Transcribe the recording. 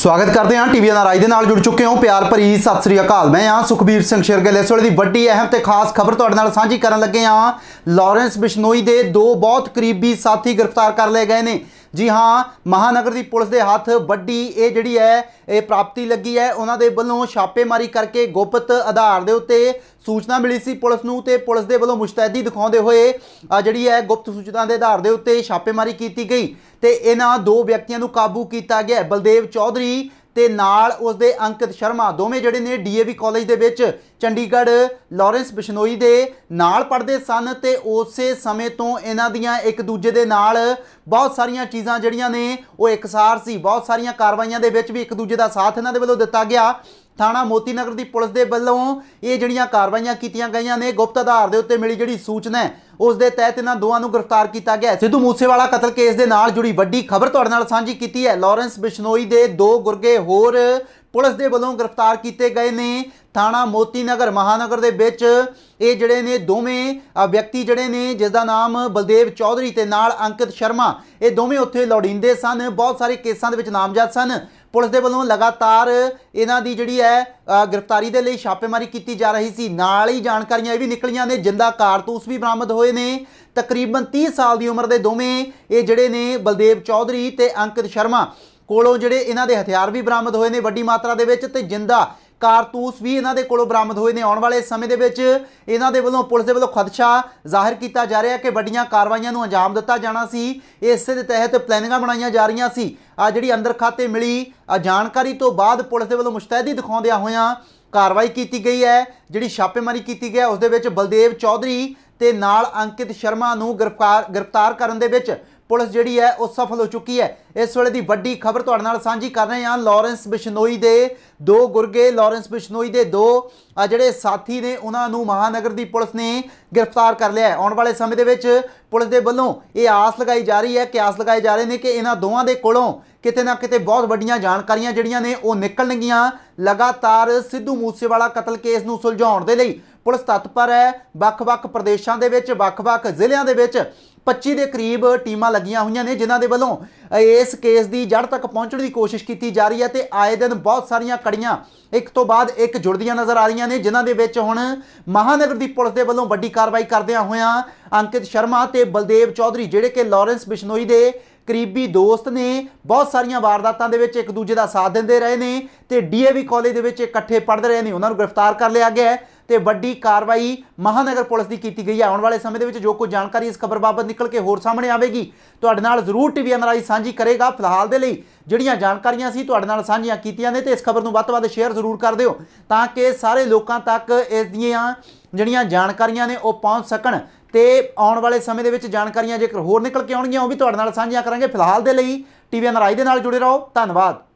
ਸਵਾਗਤ ਕਰਦੇ ਹਾਂ ਟੀਵੀ ਰਾਜ ਦੇ ਨਾਲ ਜੁੜ ਚੁੱਕੇ ਹੋ। ਪਿਆਰ ਭਰੀ ਸਤਿ ਸ੍ਰੀ ਅਕਾਲ। ਮੈਂ ਹਾਂ ਸੁਖਬੀਰ ਸਿੰਘ ਸ਼ੇਰਗਿੱਲ। ਇਸ ਵੇਲੇ ਦੀ ਵੱਡੀ ਅਹਿਮ ਤੇ ਖਾਸ ਖਬਰ ਤੁਹਾਡੇ ਨਾਲ ਸਾਂਝੀ ਕਰਨ ਲੱਗੇ ਹਾਂ। ਲਾਰੈਂਸ ਬਿਸ਼ਨੋਈ ਦੇ ਦੋ ਬਹੁਤ ਕਰੀਬੀ ਸਾਥੀ ਗ੍ਰਿਫਤਾਰ ਕਰ ਲਏ ਗਏ ਨੇ। ਜੀ ਹਾਂ, ਮਹਾਨਗਰ ਦੀ ਪੁਲਿਸ ਦੇ ਹੱਥ ਵੱਡੀ ਇਹ ਜਿਹੜੀ ਹੈ, ਇਹ ਪ੍ਰਾਪਤੀ ਲੱਗੀ ਹੈ। ਉਹਨਾਂ ਦੇ ਵੱਲੋਂ ਛਾਪੇਮਾਰੀ ਕਰਕੇ ਗੁਪਤ ਆਧਾਰ ਦੇ ਉੱਤੇ ਸੂਚਨਾ ਮਿਲੀ ਸੀ ਪੁਲਿਸ ਨੂੰ ਤੇ ਪੁਲਿਸ ਦੇ ਵੱਲੋਂ ਮੁਸ਼ਤੈਦੀ ਦਿਖਾਉਂਦੇ ਹੋਏ ਜਿਹੜੀ ਹੈ ਗੁਪਤ ਸੂਚਨਾ ਦੇ ਆਧਾਰ ਦੇ ਉੱਤੇ ਛਾਪੇਮਾਰੀ ਕੀਤੀ ਗਈ ਤੇ ਇਹਨਾਂ ਦੋ ਵਿਅਕਤੀਆਂ ਨੂੰ ਕਾਬੂ ਕੀਤਾ ਗਿਆ ਬਲਦੇਵ ਚੌਧਰੀ ਤੇ ਨਾਲ ਉਸਦੇ ਅੰਕਿਤ ਸ਼ਰਮਾ, ਦੋਵੇਂ ਜਿਹੜੇ ਨੇ ਡੀਏਵੀ ਕਾਲਜ ਦੇ ਵਿੱਚ ਚੰਡੀਗੜ੍ਹ, ਲਾਰੈਂਸ ਬਿਸ਼ਨੋਈ ਦੇ ਨਾਲ ਪੜ੍ਹਦੇ ਸਨ ਤੇ ਉਸੇ ਸਮੇਂ ਤੋਂ ਇਹਨਾਂ ਦੀਆਂ ਇੱਕ ਦੂਜੇ ਦੇ ਨਾਲ ਬਹੁਤ ਸਾਰੀਆਂ ਚੀਜ਼ਾਂ ਜਿਹੜੀਆਂ ਨੇ ਉਹ ਇਕਸਾਰ ਸੀ। ਬਹੁਤ ਸਾਰੀਆਂ ਕਾਰਵਾਈਆਂ ਦੇ ਵਿੱਚ ਵੀ ਇੱਕ ਦੂਜੇ ਦਾ ਸਾਥ ਇਹਨਾਂ ਦੇ ਵੱਲੋਂ ਦਿੱਤਾ ਗਿਆ। ਥਾਣਾ ਮੋਤੀ ਨਗਰ ਦੀ ਪੁਲਿਸ ਦੇ ਵੱਲੋਂ ਇਹ ਜਿਹੜੀਆਂ ਕਾਰਵਾਈਆਂ ਕੀਤੀਆਂ ਗਈਆਂ ਨੇ, ਗੁਪਤ ਆਧਾਰ ਦੇ ਉੱਤੇ ਮਿਲੀ ਜਿਹੜੀ ਸੂਚਨਾ ਹੈ, ਉਸ ਦੇ ਤਹਿਤ ਇਹਨਾਂ ਦੋਵਾਂ ਨੂੰ ਗ੍ਰਿਫਤਾਰ ਕੀਤਾ ਗਿਆ ਸਿੱਧੂ ਮੂਸੇਵਾਲਾ ਕਤਲ ਕੇਸ ਦੇ ਨਾਲ ਜੁੜੀ ਵੱਡੀ ਖਬਰ ਤੁਹਾਡੇ ਨਾਲ ਸਾਂਝੀ ਕੀਤੀ ਹੈ। ਲਾਰੈਂਸ ਬਿਸ਼ਨੋਈ ਦੇ ਦੋ ਗੁਰਗੇ ਹੋਰ ਪੁਲਿਸ ਦੇ ਵੱਲੋਂ ਗ੍ਰਿਫਤਾਰ ਕੀਤੇ ਗਏ ਨੇ। ਥਾਣਾ ਮੋਤੀ ਨਗਰ ਮਹਾਨਗਰ ਦੇ ਵਿੱਚ ਇਹ ਜਿਹੜੇ ਨੇ ਦੋਵੇਂ ਵਿਅਕਤੀ ਜਿਹੜੇ ਨੇ, ਜਿਸ ਦਾ ਨਾਮ ਬਲਦੇਵ ਚੌਧਰੀ ਤੇ ਨਾਲ ਅੰਕਿਤ ਸ਼ਰਮਾ, ਇਹ ਦੋਵੇਂ ਉੱਥੇ ਲੋੜੀਂਦੇ ਸਨ। ਬਹੁਤ ਸਾਰੇ ਕੇਸਾਂ ਦੇ ਵਿੱਚ ਨਾਮਜ਼ਦ ਸਨ। ਪੁਲਿਸ ਦੇ ਵੱਲੋਂ ਲਗਾਤਾਰ ਇਹਨਾਂ ਦੀ ਜਿਹੜੀ ਹੈ ਗ੍ਰਿਫਤਾਰੀ ਦੇ ਲਈ ਛਾਪੇਮਾਰੀ ਕੀਤੀ ਜਾ ਰਹੀ ਸੀ। ਨਾਲ ਹੀ ਜਾਣਕਾਰੀਆਂ ਇਹ ਵੀ ਨਿਕਲੀਆਂ ਨੇ, ਜਿੰਦਾ ਕਾਰਤੂਸ ਵੀ ਬਰਾਮਦ ਹੋਏ ਨੇ। ਤਕਰੀਬਨ 30 ਸਾਲ ਦੀ ਉਮਰ ਦੇ ਦੋਵੇਂ ਇਹ ਜਿਹੜੇ ਨੇ, ਬਲਦੇਵ ਚੌਧਰੀ ਤੇ ਅੰਕਿਤ ਸ਼ਰਮਾ ਕੋਲੋਂ ਜਿਹੜੇ ਇਹਨਾਂ ਦੇ ਹਥਿਆਰ ਵੀ ਬਰਾਮਦ ਹੋਏ ਨੇ ਵੱਡੀ ਮਾਤਰਾ ਦੇ ਵਿੱਚ ਤੇ ਜਿੰਦਾ ਕਾਰਤੂਸ ਵੀ ਇਹਨਾਂ ਦੇ ਕੋਲੋਂ ਬਰਾਮਦ ਹੋਏ ਨੇ। ਆਉਣ ਵਾਲੇ ਸਮੇਂ ਦੇ ਵਿੱਚ ਇਹਨਾਂ ਦੇ ਵੱਲੋਂ ਪੁਲਿਸ ਦੇ ਵੱਲੋਂ ਖਦਸ਼ਾ ਜ਼ਾਹਿਰ ਕੀਤਾ ਜਾ ਰਿਹਾ ਕਿ ਵੱਡੀਆਂ ਕਾਰਵਾਈਆਂ ਨੂੰ ਅੰਜਾਮ ਦਿੱਤਾ ਜਾਣਾ ਸੀ। ਇਸੇ ਦੇ ਤਹਿਤ ਪਲੈਨਿੰਗਾਂ ਬਣਾਈਆਂ ਜਾ ਰਹੀਆਂ ਸੀ। ਆ ਜਿਹੜੀ ਅੰਦਰ ਖਾਤੇ ਮਿਲੀ, ਆ ਜਾਣਕਾਰੀ ਤੋਂ ਬਾਅਦ ਪੁਲਿਸ ਦੇ ਵੱਲੋਂ ਮੁਸ਼ਤੈਦੀ ਦਿਖਾਉਂਦਿਆਂ ਹੋਇਆਂ ਕਾਰਵਾਈ ਕੀਤੀ ਗਈ ਹੈ। ਜਿਹੜੀ ਛਾਪੇਮਾਰੀ ਕੀਤੀ ਗਈ ਹੈ, ਉਸ ਦੇ ਵਿੱਚ ਬਲਦੇਵ ਚੌਧਰੀ ਤੇ ਨਾਲ ਅੰਕਿਤ ਸ਼ਰਮਾ ਨੂੰ ਗ੍ਰਿਫਤਾਰ ਗ੍ਰਿਫਤਾਰ ਕਰਨ ਦੇ ਵਿੱਚ ਪੁਲਿਸ ਜਿਹੜੀ ਹੈ ਉਹ ਸਫਲ ਹੋ ਚੁੱਕੀ ਹੈ। ਇਸ ਵੇਲੇ ਦੀ ਵੱਡੀ ਖਬਰ ਤੁਹਾਡੇ ਨਾਲ ਸਾਂਝੀ ਕਰ ਰਹੇ ਹਾਂ ਲਾਰੈਂਸ ਬਿਸ਼ਨੋਈ ਦੇ ਦੋ ਗੁਰਗੇ, ਲਾਰੈਂਸ ਬਿਸ਼ਨੋਈ ਦੇ ਦੋ ਜਿਹੜੇ ਸਾਥੀ ਨੇ, ਉਹਨਾਂ ਨੂੰ ਮਹਾਨਗਰ ਦੀ ਪੁਲਿਸ ਨੇ ਗ੍ਰਿਫਤਾਰ ਕਰ ਲਿਆ ਹੈ। ਆਉਣ ਵਾਲੇ ਸਮੇਂ ਦੇ ਵਿੱਚ ਪੁਲਿਸ ਦੇ ਵੱਲੋਂ ਇਹ ਆਸ ਲਗਾਈ ਜਾ ਰਹੀ ਹੈ ਕਿ ਆਸ ਲਗਾਏ ਜਾ ਰਹੇ ਨੇ ਕਿ ਇਹਨਾਂ ਦੋਵਾਂ ਦੇ ਕੋਲੋਂ ਕਿਤੇ ਨਾ ਕਿਤੇ ਬਹੁਤ ਵੱਡੀਆਂ ਜਾਣਕਾਰੀਆਂ ਜਿਹੜੀਆਂ ਨੇ ਉਹ ਨਿਕਲਣਗੀਆਂ। ਲਗਾਤਾਰ ਸਿੱਧੂ ਮੂਸੇਵਾਲਾ ਕਤਲ ਕੇਸ ਨੂੰ ਸੁਲਝਾਉਣ ਦੇ ਲਈ ਪੁਲਿਸ ਤਤਪਰ ਹੈ। ਵੱਖ-ਵੱਖ ਪ੍ਰਦੇਸ਼ਾਂ ਦੇ ਵਿੱਚ, ਵੱਖ-ਵੱਖ ਜ਼ਿਲ੍ਹਿਆਂ ਦੇ ਵਿੱਚ 25 ਦੇ ਕਰੀਬ ਟੀਮਾਂ ਲੱਗੀਆਂ ਹੋਈਆਂ ਨੇ, ਜਿਨ੍ਹਾਂ ਦੇ ਵੱਲੋਂ ਇਸ ਕੇਸ ਦੀ ਜੜ ਤੱਕ ਪਹੁੰਚਣ ਦੀ ਕੋਸ਼ਿਸ਼ ਕੀਤੀ ਜਾ ਰਹੀ ਹੈ ਤੇ ਆਏ ਦਿਨ ਬਹੁਤ ਸਾਰੀਆਂ ਕੜੀਆਂ ਇੱਕ ਤੋਂ ਬਾਅਦ ਇੱਕ ਜੁੜਦੀਆਂ ਨਜ਼ਰ ਆ ਰਹੀਆਂ ਨੇ, ਜਿਨ੍ਹਾਂ ਦੇ ਵਿੱਚ ਹੁਣ ਮਹਾਨਗਰ ਦੀ ਪੁਲਿਸ ਦੇ ਵੱਲੋਂ ਵੱਡੀ ਕਾਰਵਾਈ ਕਰਦਿਆਂ ਹੋਇਆਂ ਅੰਕਿਤ ਸ਼ਰਮਾ ਤੇ ਬਲਦੇਵ ਚੌਧਰੀ, ਜਿਹੜੇ ਕਿ ਲਾਰੈਂਸ ਬਿਸ਼ਨੋਈ ਦੇ ਕਰੀਬੀ ਦੋਸਤ ਨੇ ਬਹੁਤ ਸਾਰੀਆਂ ਵਾਰਦਾਤਾਂ ਦੇ ਵਿੱਚ ਇੱਕ ਦੂਜੇ ਦਾ ਸਾਥ ਦਿੰਦੇ ਰਹੇ ਨੇ ਤੇ ਡੀਏਵੀ ਕਾਲਜ ਦੇ ਵਿੱਚ ਇਕੱਠੇ ਪੜ੍ਹਦੇ ਰਹੇ ਨੇ। ਉਹਨਾਂ ਨੂੰ ਗ੍ਰਿਫਤਾਰ ਕਰ ਲਿਆ ਗਿਆ ਹੈ ਤੇ ਵੱਡੀ ਕਾਰਵਾਈ ਮਹਾਨਗਰ ਪੁਲਿਸ ਦੀ ਕੀਤੀ ਗਈ ਹੈ। ਆਉਣ ਵਾਲੇ ਸਮੇਂ ਦੇ ਵਿੱਚ ਜੋ ਕੁਝ ਜਾਣਕਾਰੀ ਇਸ ਖਬਰ ਬਾਬਤ ਨਿਕਲ ਕੇ ਹੋਰ ਸਾਹਮਣੇ ਆਵੇਗੀ, ਤੁਹਾਡੇ ਨਾਲ ਜ਼ਰੂਰ ਟੀਵੀ ਅਨਰਾਈ ਸਾਂਝੀ ਕਰੇਗਾ। ਫਿਲਹਾਲ ਦੇ ਲਈ ਜਿਹੜੀਆਂ ਜਾਣਕਾਰੀਆਂ ਸੀ ਤੁਹਾਡੇ ਨਾਲ ਸਾਂਝੀਆਂ ਕੀਤੀਆਂ ਨੇ ਤੇ ਇਸ ਖਬਰ ਨੂੰ ਵੱਧ ਤੋਂ ਵੱਧ ਸ਼ੇਅਰ ਜ਼ਰੂਰ ਕਰ ਦਿਓ ਤਾਂ ਕਿ ਸਾਰੇ ਲੋਕਾਂ ਤੱਕ ਇਸ ਦੀਆਂ ਜਿਹੜੀਆਂ ਜਾਣਕਾਰੀਆਂ ਨੇ ਉਹ ਪਹੁੰਚ ਸਕਣ। ਤੇ ਆਉਣ ਵਾਲੇ ਸਮੇਂ ਦੇ ਵਿੱਚ ਜਾਣਕਾਰੀਆਂ ਜੇਕਰ ਹੋਰ ਨਿਕਲ ਕੇ ਆਉਣਗੀਆਂ, ਉਹ ਵੀ ਤੁਹਾਡੇ ਨਾਲ ਸਾਂਝੀਆਂ ਕਰਾਂਗੇ ਫਿਲਹਾਲ ਦੇ ਲਈ। ਟੀਵੀ ਅਨਰਾਈ ਦੇ ਨਾਲ ਜੁੜੇ ਰਹੋ। ਧੰਨਵਾਦ।